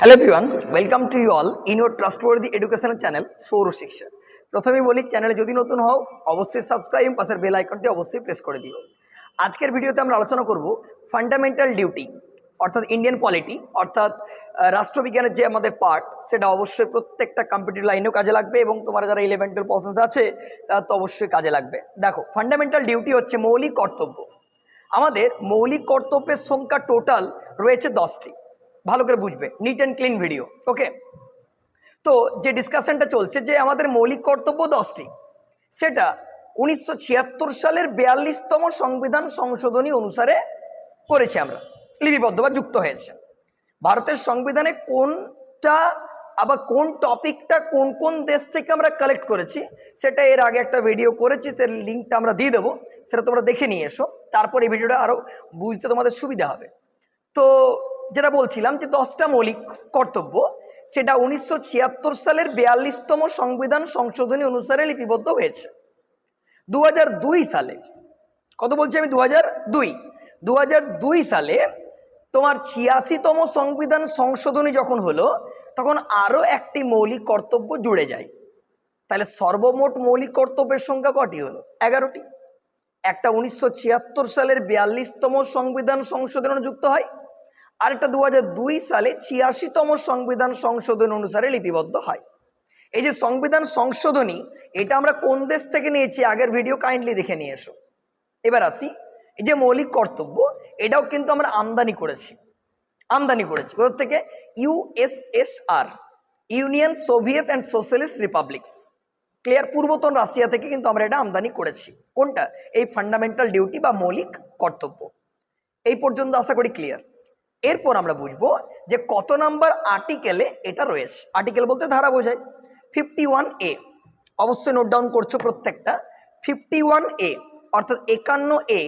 Hello everyone welcome to you all in your trustworthy educational channel Saur Shiksha প্রথমেই বলি চ্যানেলে যদি নতুন হও, অবশ্যই সাবস্ক্রাইব পাশের বেল আইকনটি অবশ্যই প্রেস করে দিও। আজকের ভিডিওতে আমরা আলোচনা করব ফান্ডামেন্টাল ডিউটি অর্থাৎ ইন্ডিয়ান পলিটি অর্থাৎ রাষ্ট্রবিজ্ঞানের যে আমাদের পার্ট সেটা অবশ্যই প্রত্যেকটা কম্পিটিভ লাইনেও কাজে লাগবে এবং তোমার যারা ইলেভেন টুয়েলভ পর্সেন্স আছে, তারা তো অবশ্যই কাজে লাগবে। দেখো ফান্ডামেন্টাল ডিউটি হচ্ছে মৌলিক কর্তব্য। আমাদের মৌলিক কর্তব্যের সংখ্যা টোটাল রয়েছে দশটি। ভালো করে বুঝবে neat and clean video okay তো যে ডিসকাশনটা চলছে যে আমাদের মৌলিক কর্তব্য দশটি, সেটা উনিশশো ছিয়াত্তর সালের বিয়াল্লিশতম সংবিধান সংশোধনী অনুসারে করেছি আমরা, লিপিবদ্ধ বা যুক্ত হয়েছে। ভারতের সংবিধানে কোনটা আবার কোন টপিকটা কোন কোন দেশ থেকে আমরা কালেক্ট করেছি, সেটা এর আগে একটা ভিডিও করেছি, সে লিঙ্কটা আমরা দিয়ে দেবো, সেটা তোমরা দেখে নিয়ে এসো, তারপর এই ভিডিওটা আরও বুঝতে তোমাদের সুবিধা হবে। তো যেটা বলছিলাম যে দশটা মৌলিক কর্তব্য, সেটা উনিশশো ছিয়াত্তর সালের বিয়াল্লিশতম সংবিধান সংশোধনী অনুসারে লিপিবদ্ধ হয়েছে। দু সালে, কত বলছি আমি? দু দু দুই সালে তোমার ছিয়াশিতম সংবিধান সংশোধনী যখন হলো, তখন আরও একটি মৌলিক কর্তব্য জুড়ে যায়। তাহলে সর্বমোট মৌলিক কর্তব্যের সংখ্যা কটি হলো? এগারোটি। একটা উনিশশো ছিয়াত্তর সালের বিয়াল্লিশতম সংবিধান সংশোধন যুক্ত হয়। আরেকটা দু সালে ছিয়াশিতম সংবিধান সংশোধন অনুসারে লিপিবদ্ধ হয়। এই যে সংবিধান সংশোধনী, এটা আমরা কোন দেশ থেকে নিয়েছি? আগের ভিডিও কাইন্ডলি দেখে নিয়ে এসো। এবার আসি। এই যে মৌলিক কর্তব্য, এটাও কিন্তু আমরা আমদানি করেছি। আমদানি করেছি। কোথা থেকে? USSR union Soviet and socialist republics. Clear? পূর্বতন Russia থেকে কিন্তু আমরা এটা আমদানি করেছি। কোনটা? এই ফান্ডামেন্টাল ডিউটি বা মৌলিক কর্তব্য। এই পর্যন্ত আশা করি ক্লিয়ার। এরপর আমরা বুঝব যে কত নাম্বার আর্টিকেলে এটা রয়েছে। আর্টিকেল বলতে ধারা বোঝায়। ফিফটি ওয়ান এ অবশ্যই নোট ডাউন করছ প্রত্যেকটা। ফিফটি ওয়ান এ অর্থাৎ একান্ন এ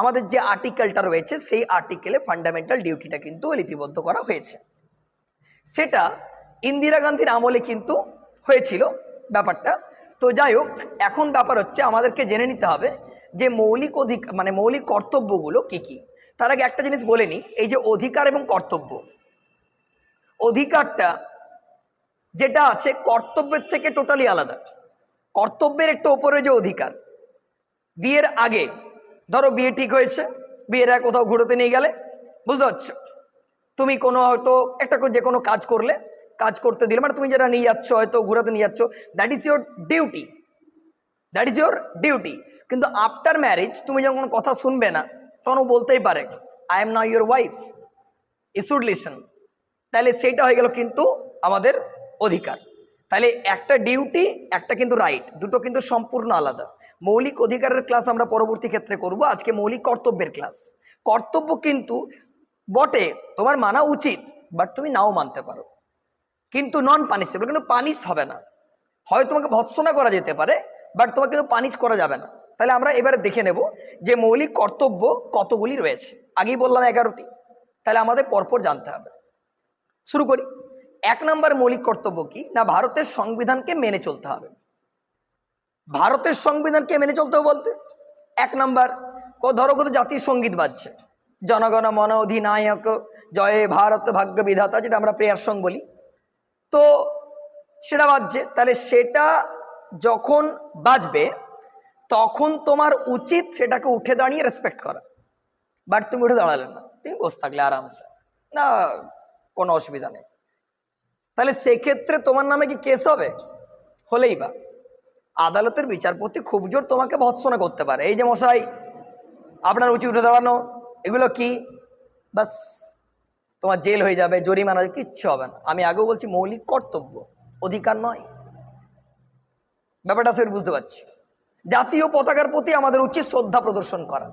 আমাদের যে আর্টিকেলটা রয়েছে, সেই আর্টিকেলে ফান্ডামেন্টাল ডিউটিটা কিন্তু লিপিবদ্ধ করা হয়েছে। সেটা ইন্দিরা গান্ধীর আমলে কিন্তু হয়েছিল ব্যাপারটা। তো যাই হোক, এখন ব্যাপার হচ্ছে আমাদেরকে জেনে নিতে হবে যে মৌলিক অধিক মানে মৌলিক কর্তব্যগুলো কি কি? তার আগে একটা জিনিস বলে নিই এই যে অধিকার এবং কর্তব্য। অধিকারটা যেটা আছে কর্তব্যের থেকে টোটালি আলাদা। কর্তব্যের একটু ওপরে যে অধিকার, বিয়ের আগে, ধরো বিয়ে ঠিক হয়েছে, বিয়ের আগে কোথাও ঘুরোতে নিয়ে গেলে, বুঝতে পারছ? তুমি কোনো হয়তো একটা যে কোনো কাজ করলে, কাজ করতে দিলে মানে তুমি যেটা নিয়ে যাচ্ছ, হয়তো ঘোরাতে নিয়ে যাচ্ছ that is your duty that is your duty কিন্তু আফটার ম্যারেজ তুমি যখন কথা শুনবে না তখন ও বলতেই পারে I am now your wife he should listen তাহলে সেইটা হয়ে গেল কিন্তু আমাদের অধিকার। তাহলে একটা ডিউটি একটা কিন্তু রাইট দুটো কিন্তু সম্পূর্ণ আলাদা। মৌলিক অধিকারের ক্লাস আমরা পরবর্তী ক্ষেত্রে করব, আজকে মৌলিক কর্তব্যের ক্লাস কর্তব্য কিন্তু বটে, তোমার মানা উচিত বাট তুমি নাও মানতে পারো। কিন্তু নন পানিশেবল কিন্তু পানিশ হবে না। হয় তোমাকে ভৎসনা করা যেতে পারে বাট তোমাকে কিন্তু পানিশ করা যাবে না। তাহলে আমরা এবারে দেখে নেব যে মৌলিক কর্তব্য কতগুলি রয়েছে। আগেই বললাম এগারোটি। তাহলে আমাদের পরপর জানতে হবে। শুরু করি। এক নম্বর মৌলিক কর্তব্য কি? না ভারতের সংবিধানকে মেনে চলতে হবে? ভারতের সংবিধানকে মেনে চলতে হবে বলতে? এক নম্বর ধরো কত জাতীয় সংগীত বাজছে। জনগণ মন অধিনায়ক, জয় ভারত ভাগ্য বিধাতা, যেটা আমরা প্রেয়ার সং বলি। তো সেটা বাজছে। তাহলে সেটা যখন বাজবে তখন তোমার উচিত সেটাকে উঠে দাঁড়িয়ে রেসপেক্ট করা। বাট তুমি উঠে দাঁড়ালে না। তুমি বসে থাকলে আরামসে। না, কোনো অসুবিধা নেই। তাহলে সেক্ষেত্রে তোমার নামে কি কেস হবে? হলেই বা। আদালতের বিচারপতি খুব জোর তোমাকে ভৎসনা করতে পারে। এই যে মশাই, আপনার উচিত উঠে দাঁড়ানো। এগুলো কি? বাস, তোমার জেল হয়ে যাবে, জরিমানা, কিচ্ছু হবে না। আমি আগেও বলছি, মৌলিক কর্তব্য। অধিকার নয়। ব্যাপারটা সে বুঝতে পারছি। জাতীয় পতাকার প্রতি আমাদের উচিত শ্রদ্ধা প্রদর্শন করা।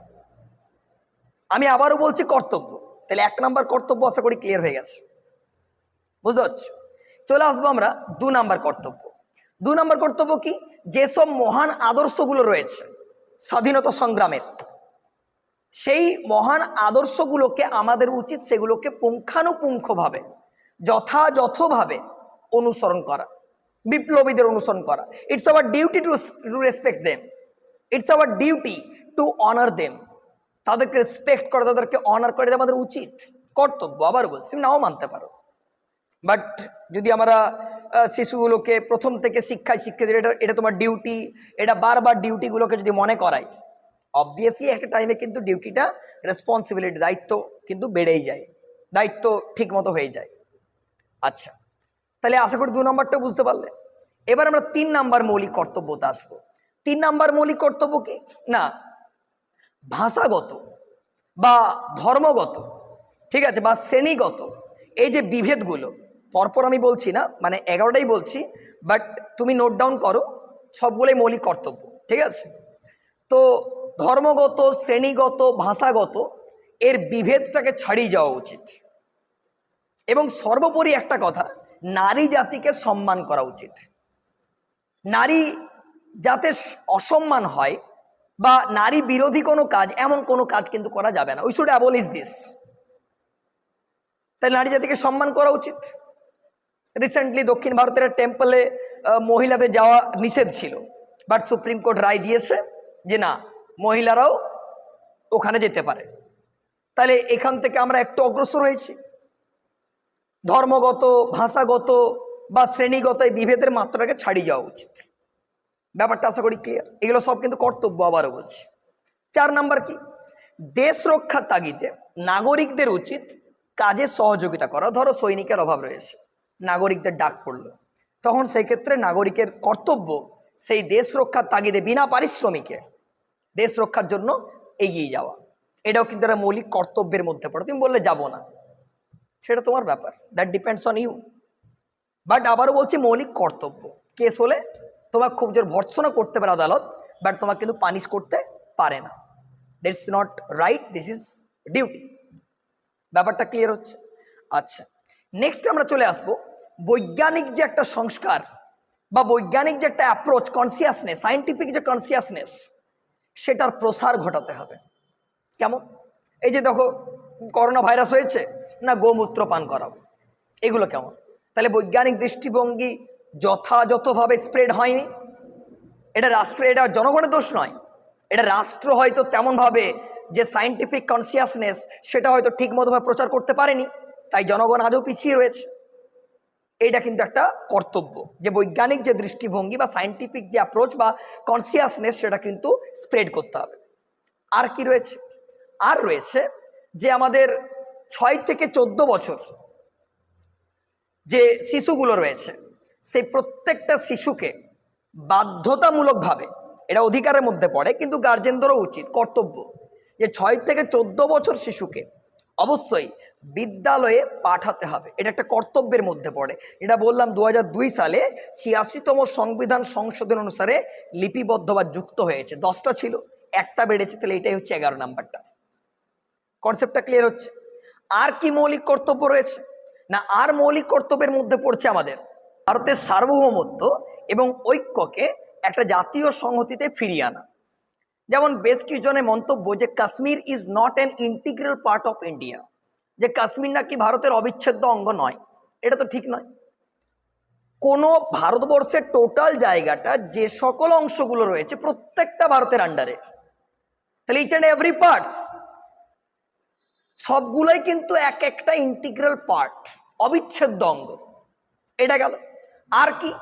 আমি আবারও বলছি কর্তব্য। তাহলে এক নাম্বার কর্তব্য আশা করি ক্লিয়ার হয়ে গেছে। বুঝতে পারছি? চলে আসব আমরা দু নাম্বার কর্তব্য। দু নাম্বার কর্তব্য কি? যেসব মহান আদর্শগুলো রয়েছে, স্বাধীনতা সংগ্রামের, সেই মহান আদর্শগুলোকে আমাদের উচিত সেগুলোকে পুঙ্খানুপুঙ্খভাবে, যথাযথভাবে অনুসরণ করা। বিপ্লবীদের অনুসরণ করা। It's our duty to to respect them it's our duty to honour them তাদেরকে রেসপেক্ট করা, তাদেরকে অনার করে আমাদের উচিত। কর্তব্য আবার বলছি, তুমি নাও মানতে পারো। বাট যদি আমরা শিশুগুলোকে প্রথম থেকে শিক্ষায় শিক্ষা দিই এটা এটা তোমার ডিউটি এটা বারবার ডিউটিগুলোকে যদি মনে করাই অবভিয়াসলি একটা টাইমে কিন্তু ডিউটিটা রেসপন্সিবিলিটি দায়িত্ব কিন্তু বেড়েই যায়। দায়িত্ব ঠিক মতো হয়ে যায়। আচ্ছা। তাহলে আশা করি দু নম্বরটা বুঝতে পারলে। এবার আমরা তিন নাম্বার মৌলিক কর্তব্যতে আসব। তিন নাম্বার মৌলিক কর্তব্য কি? না, ভাষাগত বা ধর্মগত, ঠিক আছে, বা শ্রেণীগত। এই যে বিভেদগুলো, পরপর আমি বলছি না মানে এগারোটাই বলছি বাট তুমি নোট ডাউন করো, সবগুলোই মৌলিক কর্তব্য, ঠিক আছে? তো ধর্মগত, শ্রেণীগত, ভাষাগত, এর বিভেদটাকে ছাড়িয়ে যাওয়া উচিত। এবং সর্বোপরি একটা কথা নারী জাতিকে সম্মান করা উচিত। নারী যাতে অসম্মান হয় বা নারী বিরোধী কোনো কাজ, এমন কোনো কাজ কিন্তু করা যাবে না। We should abolish this. তাই নারী জাতিকে সম্মান করা উচিত। রিসেন্টলি দক্ষিণ ভারতের টেম্পলে মহিলাদের যাওয়া নিষেধ ছিল। বাট সুপ্রিম কোর্ট রায় দিয়েছে যে না, মহিলারাও ওখানে যেতে পারে। তাহলে এখান থেকে আমরা একটু অগ্রসর হয়েছি। ধর্মগত, ভাষাগত বা শ্রেণীগত এই বিভেদের মাত্রাকে ছাড়িয়ে যাওয়া উচিত। ব্যাপারটা আশা করি ক্লিয়ার এগুলো সব কিন্তু কর্তব্য আবারও বলছি। চার নাম্বার কি? দেশ রক্ষার তাগিদে নাগরিকদের উচিত কাজে সহযোগিতা করা। ধরো সৈনিকের অভাব রয়েছে, নাগরিকদের ডাক পড়ল। তখন সেই ক্ষেত্রে নাগরিকের কর্তব্য সেই দেশ রক্ষার তাগিদে বিনা পারিশ্রমিকে দেশ রক্ষার জন্য এগিয়ে যাওয়া। এটাও কিন্তু একটা মৌলিক কর্তব্যের মধ্যে পড়ে। তুমি বললে যাব না। সেটা তোমার ব্যাপার that depends on you but আবারও বলছি মৌলিক কর্তব্য। কেস হলে তোমার খুব জোর ভর্ৎসনা করতে পারে আদালত বাট তোমাকে কিন্তু পানিশ করতে পারে না। This not right this is duty ব্যাপারটা ক্লিয়ার হচ্ছে? আচ্ছা নেক্সট আমরা চলে আসব। বৈজ্ঞানিক যে একটা সংস্কার বা বৈজ্ঞানিক যে একটা অ্যাপ্রোচ কনসিয়াসনেস সায়েন্টিফিক যে কনসিয়াসনেস সেটার প্রসার ঘটাতে হবে। কেমন? এই যে দেখো করোনা ভাইরাস হয়েছে না গোমূত্র পান করাবো এগুলো কেমন? তাহলে বৈজ্ঞানিক দৃষ্টিভঙ্গি যথাযথভাবে স্প্রেড হয়নি। এটা রাষ্ট্র, এটা জনগণের দোষ নয়। এটা রাষ্ট্র হয়তো তেমনভাবে যে সায়েন্টিফিক কনসিয়াসনেস সেটা হয়তো ঠিক মতোভাবে প্রচার করতে পারেনি, তাই জনগণ আজও পিছিয়ে রয়েছে। এটা কিন্তু একটা কর্তব্য। যে বৈজ্ঞানিক যে দৃষ্টিভঙ্গি বা সায়েন্টিফিক যে অ্যাপ্রোচ বা কনসিয়াসনেস সেটা কিন্তু স্প্রেড করতে হবে। আর কি রয়েছে? আর রয়েছে যে আমাদের ছয় থেকে চোদ্দ বছর যে শিশুগুলো রয়েছে, সেই প্রত্যেকটা শিশুকে বাধ্যতামূলকভাবে, এটা অধিকারের মধ্যে পড়ে, কিন্তু গার্জেনদেরও উচিত, কর্তব্য, যে ছয় থেকে চোদ্দ বছর শিশুকে অবশ্যই বিদ্যালয়ে পাঠাতে হবে। এটা একটা কর্তব্যের মধ্যে পড়ে। এটা বললাম দু হাজার দুই সালে ছিয়াশিতম সংবিধান সংশোধন অনুসারে লিপিবদ্ধ বা যুক্ত হয়েছে। দশটা ছিল, একটা বেড়েছে, তাহলে এটাই হচ্ছে এগারো নাম্বারটা। কনসেপ্টটা ক্লিয়ার হচ্ছে। আর কি মৌলিক কর্তব্য রয়েছে? না, আর মৌলিক কর্তব্যের মধ্যে পড়ছে আমাদের ভারতের সার্বভৌমত্ব এবং ঐক্যকে একটা জাতীয় সংহতিতে ফিরিয়ে আনা। যেমন বেশ কিছুজনের মন্তব্য যে Kashmir is not an integral part of India যে কাশ্মীর নাকি ভারতের অবিচ্ছেদ্য অঙ্গ নয়। এটা তো ঠিক নয়। কোনো ভারতবর্ষের টোটাল জায়গাটা যে সকল অংশগুলো রয়েছে প্রত্যেকটা ভারতের আন্ডারে তাহলে ইচ অ্যান্ড এভরি পার্টস সবগুলোই কিন্তু এক একটা ইন্টিগ্রাল পার্ট অবিচ্ছেদ্য অঙ্গ। এটা গেল। আর কি?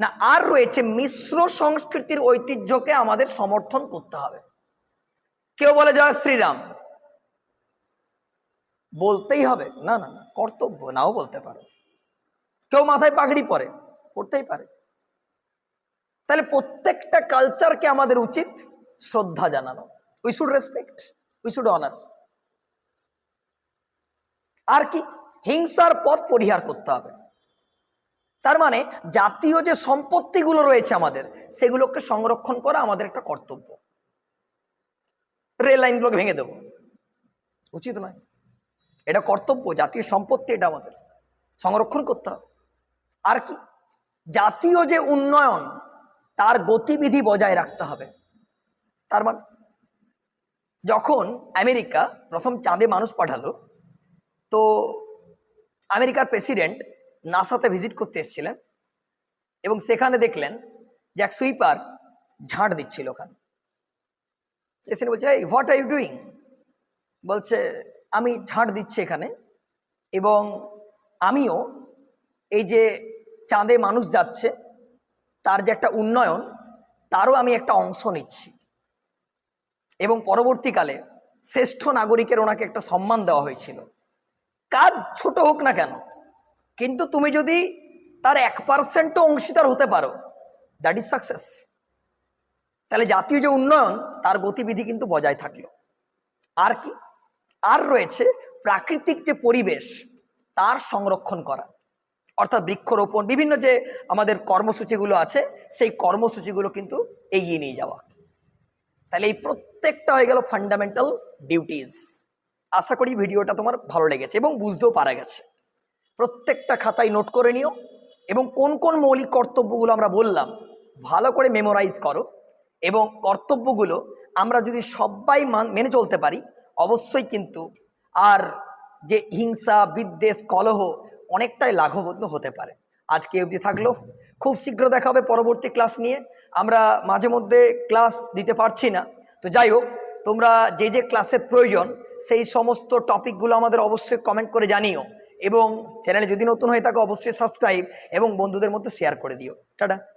না, আর রয়েছে মিশ্র সংস্কৃতির ঐতিহ্যকে আমাদের সমর্থন করতে হবে। কেউ বলে জয় শ্রীরাম। বলতেই হবে। না না না, কর্তব্য, নাও বলতে পারো। কেউ মাথায় পাগড়ি পরে, পড়তেই পারে। তাহলে প্রত্যেকটা কালচারকে আমাদের উচিত শ্রদ্ধা জানানো। We should respect we should honour আর কি? হিংসার পথ পরিহার করতে হবে। তার মানে জাতীয় যে সম্পত্তিগুলো রয়েছে আমাদের, সেগুলোকে সংরক্ষণ করা আমাদের একটা কর্তব্য। রেল লাইনগুলোকে ভেঙে দেব। উচিত নয়। এটা কর্তব্য, জাতীয় সম্পত্তি এটা আমাদের। সংরক্ষণ করতে হবে। আর কি? জাতীয় যে উন্নয়ন, তার গতিবিধি বজায় রাখতে হবে। তার মানে যখন আমেরিকা প্রথম চাঁদে মানুষ পাঠালো তো আমেরিকার প্রেসিডেন্ট নাসাতে ভিজিট করতে এসেছিলেন এবং সেখানে দেখলেন যে এক সুইপার ঝাঁট দিচ্ছিল ওখানে। এসে বলছে এই হোয়াট আর ইউ ডুইং বলছে, আমি ঝাঁট দিচ্ছি এখানে এবং আমিও এই যে চাঁদে মানুষ যাচ্ছে, তার যে একটা উন্নয়ন, তারও আমি একটা অংশ নিচ্ছি। এবং পরবর্তীকালে শ্রেষ্ঠ নাগরিকের ওনাকে একটা সম্মান দেওয়া হয়েছিল। কাজ ছোট হোক না কেন, কিন্তু তুমি যদি তার এক পার্সেন্টও অংশীদার হতে পারো দ্যাট ইজ সাকসেস তাহলে জাতীয় যে উন্নয়ন, তার গতিবিধি কিন্তু বজায় থাকল। আর কি, আর রয়েছে প্রাকৃতিক যে পরিবেশ, তার সংরক্ষণ করা। অর্থাৎ বৃক্ষরোপণ, বিভিন্ন যে আমাদের কর্মসূচিগুলো আছে, সেই কর্মসূচিগুলো কিন্তু এগিয়ে নিয়ে যাওয়া। তাহলে এই প্রত্যেকটা হয়ে গেল ফান্ডামেন্টাল ডিউটিস আশা করি ভিডিওটা তোমার ভালো লেগেছে এবং বুঝতেও পারা গেছে। প্রত্যেকটা খাতায় নোট করে নিও এবং কোন কোন মৌলিক কর্তব্যগুলো আমরা বললাম, ভালো করে মেমোরাইজ করো এবং কর্তব্যগুলো আমরা যদি সবাই মেনে চলতে পারি, অবশ্যই কিন্তু আর যে হিংসা, বিদ্বেষ, কলহ অনেকটাই লাঘবদ্ধ হতে পারে। আজকে অবধি থাকল। খুব শীঘ্র দেখা হবে পরবর্তী ক্লাস নিয়ে। আমরা মাঝে মধ্যে ক্লাস দিতে পারছি না। তো যাই হোক, তোমরা যে যে ক্লাসের প্রয়োজন সেই সমস্ত টপিকগুলো আমাদের অবশ্যই কমেন্ট করে জানিও। এবং চ্যানেলে যদি নতুন হয়ে থাকে, অবশ্যই সাবস্ক্রাইব এবং বন্ধুদের মধ্যে শেয়ার করে দিও। টাটা।